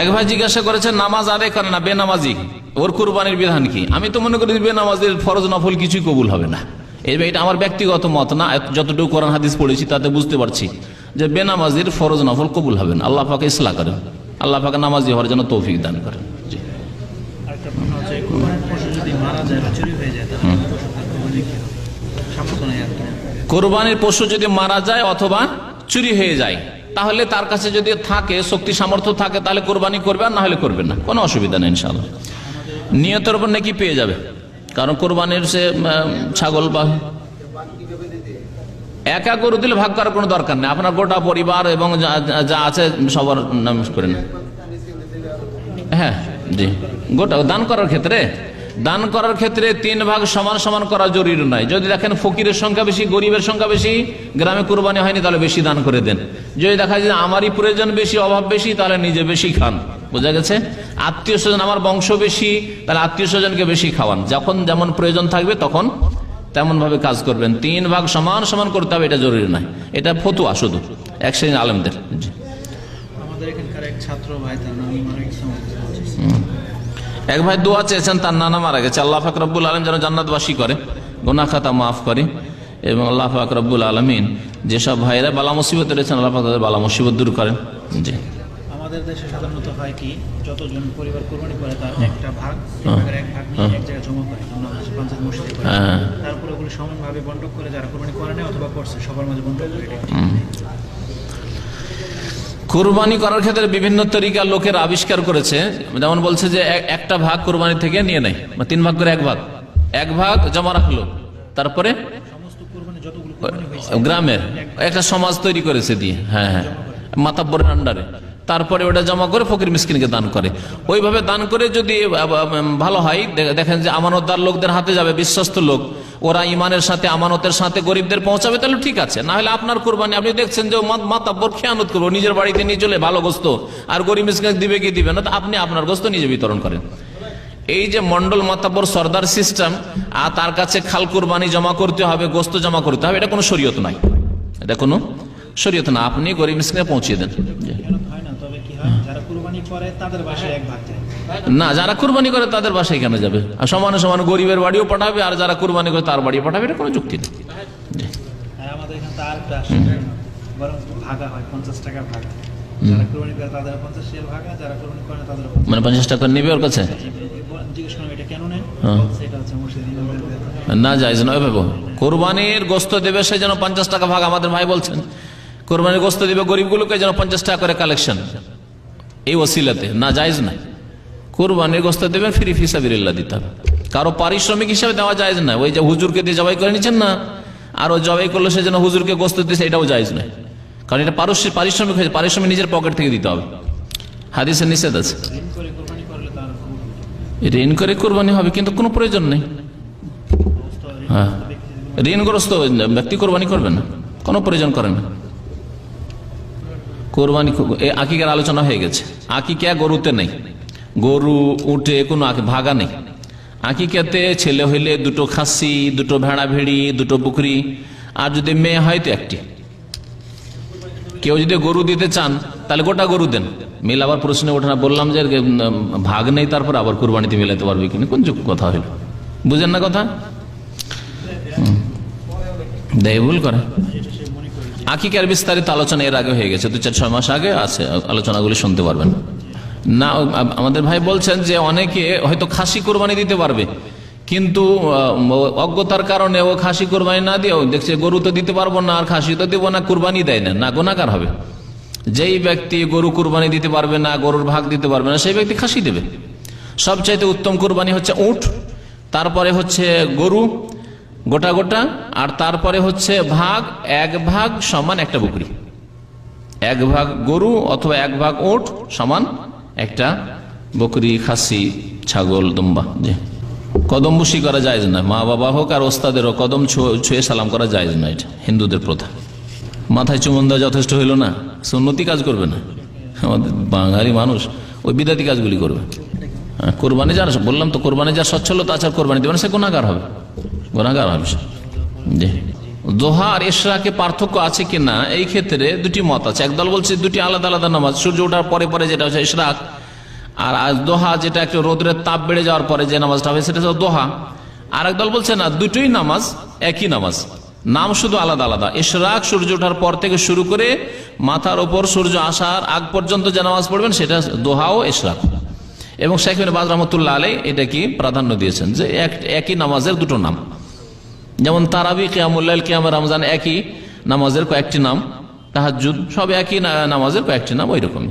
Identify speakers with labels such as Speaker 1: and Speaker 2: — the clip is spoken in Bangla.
Speaker 1: এক ভাই জিজ্ঞাসা করেছে নামাজ আদায় করে না বেনামাজি? ওর কুরবানির বিধান কি? আমি তো মনে করি বেনামাজির ফরজ নফল কিছুই কবুল হবে না। এটা আমার ব্যক্তিগত মত না যতটুকু কোরআন হাদিস পড়েছি তাতে বুঝতে পারছি যে বেনামাজির ফরজ নফল কবুল হবে না। আল্লাহ পাকে ইসলাহ করেন। আল্লাহ পাকে নামাজি হওয়ার জন্য তৌফিক দান করেন।
Speaker 2: কোরবানির পশু যদি মারা যায়
Speaker 1: অথবা চুরি হয়ে যায় তাহলে তার কাছে যদি থাকে, শক্তি সামর্থ্য থাকে, তাহলে কোরবানি করবে, আর না হলে করবে না। কোনো অসুবিধা নেই ইনশাল্লাহ নিয়তের উপর নাকি পেয়ে যাবে। কারণ কোরবানির সে ছাগল বা একা গরু দিলে ভাগ করার কোনো দরকার নেই। আপনার গোটা পরিবার এবং যা- আছে, সবার নাম করে না হ্যাঁ জি। গোটা, দান করার ক্ষেত্রে? দান করার ক্ষেত্রে তিন ভাগ সমান সমান করা জরুরি নয়। যদি দেখেন ফকিরের সংখ্যা বেশি, গরিবের সংখ্যা বেশি, গ্রামে কুরবানি হয়নি, তাহলে বেশি দান করে দেন। যদি দেখা যায় আমারই প্রয়োজন বেশি, অভাব বেশি, তাহলে নিজে বেশি খান। বোঝা গেছে? আত্মীয় স্বজন, আমার বংশ বেশি, তাহলে আত্মীয় স্বজনকে বেশি খাওয়ান। যখন যেমন প্রয়োজন থাকবে, তখন তেমন ভাবে কাজ করবেন। তিন ভাগ সমান সমান করতে হবে, এটা জরুরি নয়। এটা ফতুয়া শুধু, এক শ্রেণির আলমদের।
Speaker 2: আমাদের এখানকার এক ছাত্র ভাই, তার নাম
Speaker 1: এক ভাই দোয়া চেয়েছেন তার নানা মারা গেছে। আল্লাহ ফাক রব্বুল আলম যেন জান্নাতবাসী করে। গোনা খাতা মাফ করে এবং আল্লাহ ফাক রব্বুল আলমিন যেসব ভাইরা বালা মুসিবত রয়েছেন আল্লাহ পাক তাদের বালা মুসিবত দূর করেন। জি।
Speaker 2: আমাদের দেশে সাধারণত হয় কি যতজন পরিবার কোরবানি করে তার একটা ভাগ
Speaker 1: হ্যাঁ।
Speaker 2: এক ভাগ এক জায়গায় জমা করে পঞ্চায়েত মসজিদে
Speaker 1: হ্যাঁ।
Speaker 2: তারপরে ওগুলো সমানভাবে বন্টন করে যারা কোরবানি করে নেয় অথবা করছে সবার মাঝে করে।
Speaker 1: কুরবানি করার ক্ষেত্রে বিভিন্ন তরিকা লোকের আবিষ্কার করেছে। যেমন বলছে যে একটা ভাগ কোরবানি থেকে নিয়ে নেয় বা তিন ভাগ করে এক ভাগ। এক ভাগ জমা রাখল, তারপরে গ্রামের একটা সমাজ তৈরি করেছে দিয়ে। হ্যাঁ হ্যাঁ। মাতাব্বরের আন্ডারে। তারপরে ওটা জমা করে ফকির মিসকিনকে দান করে। ওইভাবে দান করে যদি ভালো হয় দেখেন যে আমানতদার লোকদের হাতে যাবে, বিশ্বস্ত লোক। ওরা ইমানের সাথে, আমানতের সাথে গরিবদের পৌঁছাবে, তাহলে ঠিক আছে। না হলে আপনার কোরবানি, আপনি দেখছেন যে মাতাব্বর খেয়ানত করব নিজের বাড়িতে নিয়ে চলে, ভালো গোস্ত। আর গরিব মিসকিন দিবে কি দিবে না? তো আপনি আপনার গোস্ত নিজে বিতরণ করেন। এই যে মন্ডল মাতাব্বর সর্দার সিস্টেম আর তার কাছে খাল কুরবানি জমা করতে হবে, গোস্ত জমা করতে হবে, এটা কোনো শরীয়ত নাই। এটা কোনো শরীয়ত না। আপনি গরিব মিসকিনে পৌঁছিয়ে দেন।
Speaker 2: না যারা কোরবানি করে তাদের বাসায়
Speaker 1: করে কেন যাবে? আর সমানে সমানে গরিবের বাড়িও পাঠাবে আর যারা কুরবানি করে তার বাড়ি পাঠাবে এটা কোনো যুক্তি নেই।
Speaker 2: আমাদের এখানে তো বরং ভাগা হয় পঞ্চাশ টাকা ভাগা। করে করে
Speaker 1: মানে পঞ্চাশ টাকা নেবে ওর কাছে? হ্যাঁ। না যাইজ নয় ভেবো কোরবানির গোস্ত দেবে সে যেন পঞ্চাশ টাকা ভাগ আমাদের ভাই বলছেন। কোরবানির গোস্ত দিবে গরিবগুলোকে যেন পঞ্চাশ টাকা করে কালেকশন এই ওসিলাতে, না যাইজ না কোরবানির গোস্ত দেবেন ফ্রি ফিসাবিল্লা দিতে হবে। কারও পারিশ্রমিক হিসাবে দেওয়া যায় না ওই যে হুজুরকে দিয়ে জবাই করে নিচ্ছেন না, আর জবাই করলে সে যেন হুজুরকে গোস্ত দিচ্ছে এটাও জায়জ নয় কারণ এটা পারিশ্রমিক হয়েছে পারিশ্রমিক নিজের পকেট থেকে দিতে হবে। হাদিসের নিষেধ আছে।
Speaker 2: কোরবানি
Speaker 1: ঋণ করে কোরবানি হবে, কিন্তু কোনো প্রয়োজন নেই। হ্যাঁ। ঋণগ্রস্ত ব্যক্তি কোরবানি করবে না, কোনো প্রয়োজন করে না। কোরবানি আকিকার আলোচনা হয়ে গেছে। আকিকা গরুতে নেই। গরু উঠে কোনো ভাগা নেই। আকিকাতে ছেলে হইলে দুটো খাসি, দুটো ভেড়া ভেড়ি দুটো পুকুরি আর যদি মেয়ে হয় তো একটি। কেউ যদি গরু দিতে চান, তাহলে গোটা গরু দেন। মিল আবার প্রশ্নে ওঠে না, বললাম যে ভাগ নেই, তারপর আবার কুরবানিতে মিলাতে পারবে কিনা? কোন কথা হইল? বুঝেন না কথা? দেয় ভুল করে। আকিকার বিস্তারিত আলোচনা এর আগে হয়ে গেছে, দু চার ছয় মাস আগে আছে, আলোচনাগুলি শুনতে পারবেন। না আমাদের ভাই বলছেন যে অনেকে হয়তো খাসি কোরবানি দিতে পারবে, কিন্তু অজ্ঞতার কারণে ও খাসি কোরবানি না দিয়ে, ও দেখছে গরু তো দিতে পারব না, আর খাসি তো দেবো না, কোরবানি দেয় না না গোনাকার হবে। যেই ব্যক্তি গরু কোরবানি দিতে পারবে না, গরুর ভাগ দিতে পারবে না, সেই ব্যক্তি খাসি দেবে। সবচাইতে উত্তম কোরবানি হচ্ছে উট, তারপরে হচ্ছে গরু গোটা গোটা আর তারপরে হচ্ছে ভাগ এক ভাগ সমান একটা বকরি। এক ভাগ গরু অথবা এক ভাগ ওট সমান একটা বকরি খাসি ছাগল দুম্বা জি। কদম বুসি করা যায় না। মা বাবা হোক আর ওস্তাদেরও কদম ছুঁয়ে সালাম করা যায় না এটা হিন্দুদের প্রথা। মাথায় চুমন দেওয়া যথেষ্ট হইল না সুন্নতি কাজ করবে না। আমাদের বাঙালি মানুষ ওই বিদাতি কাজগুলি করবে। হ্যাঁ, কোরবানি যার বললাম তো কোরবানি যার সচ্ছলতা আছে আর কোরবানি দেবে না সে গুণাগার হবে। গুণাগার হবে দোহা আর এশরাকে পার্থক্য আছে কি না এই ক্ষেত্রে দুটি মত আছে। একদল বলছে দুটি আলাদা আলাদা নামাজ, সূর্য ওঠার পরে পরে যেটা হচ্ছে ইশরাক, আর দোহা যেটা একটু রোদ্রের তাপ বেড়ে যাওয়ার পরে যে নামাজটা হবে, সেটা হচ্ছে দোহা। আর একদল বলছে না, দুটোই নামাজ একই নামাজ। নাম শুধু আলাদা আলাদা। ইশরাক সূর্য ওঠার পর থেকে শুরু করে মাথার ওপর সূর্য আসার আগ পর্যন্ত যে নামাজ পড়বেন, সেটা দোহা ও ইশরাক। এবং শেখ বাজ রহমতুল্লাহ আলাই এটা কি প্রাধান্য দিয়েছেন যে এক- একই নামাজের দুটো নাম। যেমন তারাবি কেয়ামুল্লাহ কেয়াম রমজান একই নামাজের কয়েকটি নাম তাহাজুদ সব একই নামাজের কয়েকটি নাম ওই রকমই